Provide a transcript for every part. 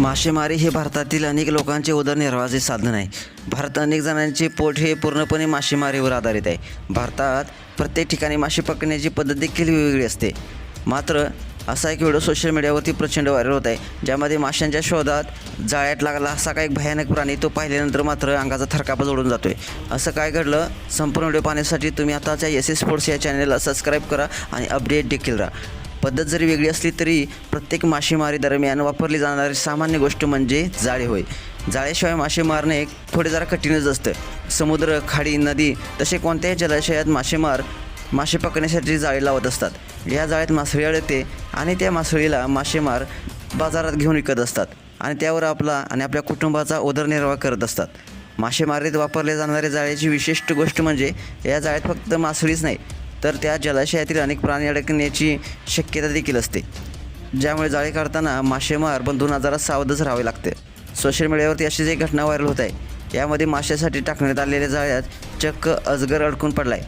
मासेमारी हे भारतातील अनेक लोकांचे उदरनिर्वाहाचे साधन आहे. भारतात अनेक जणांचे पोट हे पूर्णपणे मासेमारीवर आधारित आहे. भारतात प्रत्येक ठिकाणी मासे पकडण्याची पद्धत देखील वेगवेगळी असते. मात्र असा एक व्हिडिओ सोशल मीडियावरती प्रचंड व्हायरल होत आहे ज्यामध्ये माशांच्या शोधात जाळ्यात लागला असा काही भयानक प्राणी तो पाहिल्यानंतर मात्र अंगाचा थरकाप जोडून जातोय. असं काय घडलं? संपूर्ण व्हिडिओ पाहण्यासाठी तुम्ही आताच्या एस एस स्पोर्ट्स या चॅनलला सबस्क्राईब करा आणि अपडेट देखील राहा. पद्धत जरी वेगळी असली तरी प्रत्येक मासेमारी दरम्यान वापरली जाणारी सामान्य गोष्ट म्हणजे जाळे होय. जाळ्याशिवाय मासे मारणे थोडे जरा कठीणच असतं. समुद्र खाडी नदी तसे कोणत्याही जलाशयात मासेमार मासे पकडण्यासाठी जाळे लावत असतात. या जाळ्यात मासळी अडकते आणि त्या मासळीला मासेमार बाजारात घेऊन विकत असतात आणि त्यावर आपला आणि आपल्या कुटुंबाचा उदरनिर्वाह करत असतात. मासेमारीत वापरले जाणारे जाळ्याची विशिष्ट गोष्ट म्हणजे या जाळ्यात फक्त मासळीच नाही तर त्या जलाशयातील अनेक प्राणी अडकण्याची शक्यता देखील असते. ज्यामुळे जाळे काढताना मासेमार बंधून आजारात सावधच राहावे लागते. सोशल मीडियावरती अशीच एक घटना व्हायरल होत आहे यामध्ये माशासाठी टाकण्यात आलेल्या जाळ्यात चक्क अजगर अडकून पडलाय.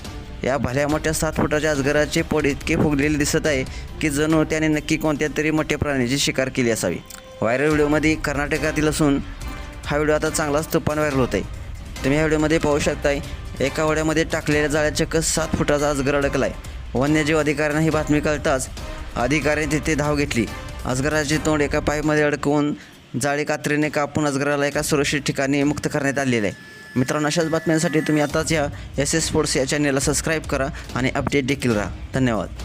या भल्या मोठ्या सात फुटाच्या अजगराचे पोट इतके फुगलेले दिसत आहे की जणू त्याने नक्की कोणत्या तरी मोठ्या प्राण्याची शिकार केली असावी. व्हायरल व्हिडिओमध्ये कर्नाटकातील असून हा व्हिडिओ आता चांगलाच तुफान व्हायरल होत आहे तुम्ही ह्या व्हिडिओमध्ये पाहू शकताय एका ओढ्यामध्ये टाकलेल्या जाळ्यात चक्क सात फुटाचा अजगर अडकलाय. वन्यजीव अधिकाऱ्यांना ही बातमी कळताच अधिकाऱ्यांनी तिथे धाव घेतली. अजगराचे तोंड एका पाईपमध्ये अडकवून जाळी कात्रीने कापून अजगराला एका सुरक्षित ठिकाणी मुक्त करण्यात आलेलं आहे. मित्रांनो अशाच बातम्यांसाठी तुम्ही आताच या एस एस स्पोर्ट्स या चॅनलला सबस्क्राईब करा आणि अपडेट देखील राहा. धन्यवाद.